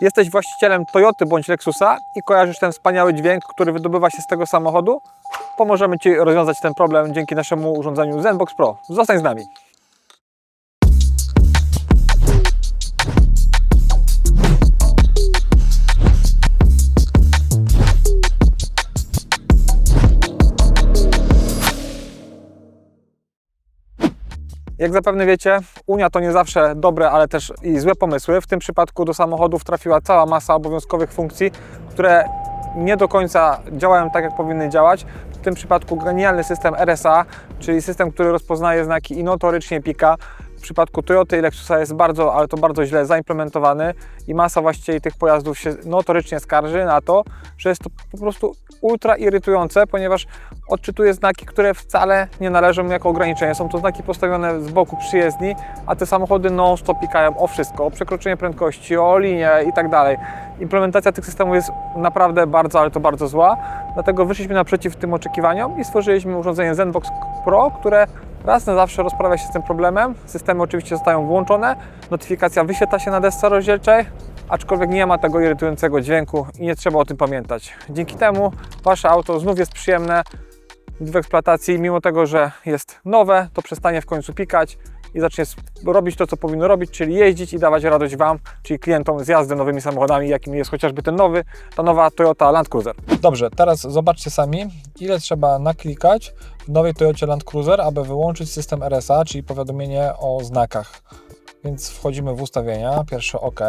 Jesteś właścicielem Toyoty bądź Lexusa i kojarzysz ten wspaniały dźwięk, który wydobywa się z tego samochodu? Pomożemy Ci rozwiązać ten problem dzięki naszemu urządzeniu Zenbox Pro. Zostań z nami. Jak zapewne wiecie, Unia to nie zawsze dobre, ale też i złe pomysły. W tym przypadku do samochodów trafiła cała masa obowiązkowych funkcji, które nie do końca działają tak, jak powinny działać. W tym przypadku genialny system RSA, czyli system, który rozpoznaje znaki i notorycznie pika. Przypadku Toyoty i Lexusa jest bardzo, ale to bardzo źle zaimplementowany i masa właścicieli tych pojazdów się notorycznie skarży na to, że jest to po prostu ultra irytujące, ponieważ odczytuje znaki, które wcale nie należą jako ograniczenie. Są to znaki postawione z boku przyjezdni, a te samochody non-stop pikają o wszystko, o przekroczenie prędkości, o linię i tak dalej. Implementacja tych systemów jest naprawdę bardzo, ale to bardzo zła, dlatego wyszliśmy naprzeciw tym oczekiwaniom i stworzyliśmy urządzenie ZenBox Pro, które raz na zawsze rozprawia się z tym problemem. Systemy oczywiście zostają włączone, notyfikacja wyświetla się na desce rozdzielczej, aczkolwiek nie ma tego irytującego dźwięku i nie trzeba o tym pamiętać. Dzięki temu Wasze auto znów jest przyjemne w eksploatacji, mimo tego, że jest nowe, to przestanie w końcu pikać i zacznie robić to, co powinno robić, czyli jeździć i dawać radość Wam, czyli klientom z jazdy nowymi samochodami, jakim jest chociażby ten nowy, ta nowa Toyota Land Cruiser. Dobrze, teraz zobaczcie sami, ile trzeba naklikać w nowej Toyocie Land Cruiser, aby wyłączyć system RSA, czyli powiadomienie o znakach. Więc wchodzimy w ustawienia, pierwsze OK.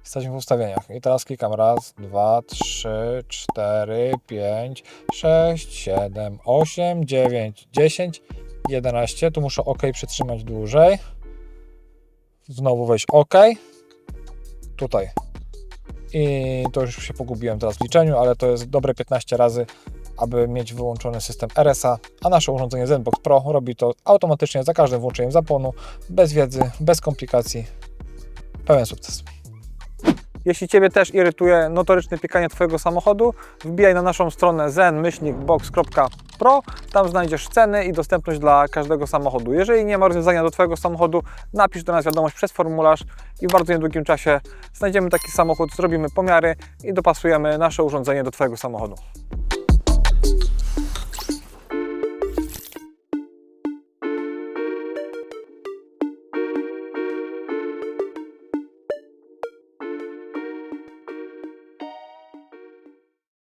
Jesteśmy w ustawieniach. I teraz klikam raz, dwa, trzy, cztery, pięć, sześć, siedem, osiem, dziewięć, dziesięć, jedenaście. Tu muszę OK przytrzymać dłużej. Znowu wejść OK. Tutaj. I to już się pogubiłem teraz w liczeniu, ale to jest dobre 15 razy, aby mieć wyłączony system RSA, a nasze urządzenie ZenBox Pro robi to automatycznie za każdym włączeniem zapłonu, bez wiedzy, bez komplikacji. Pełen sukces. Jeśli Ciebie też irytuje notoryczne pikanie Twojego samochodu, wbijaj na naszą stronę zen-box.pro. Tam znajdziesz ceny i dostępność dla każdego samochodu. Jeżeli nie ma rozwiązania do Twojego samochodu, napisz do nas wiadomość przez formularz i w bardzo niedługim czasie znajdziemy taki samochód, zrobimy pomiary i dopasujemy nasze urządzenie do Twojego samochodu.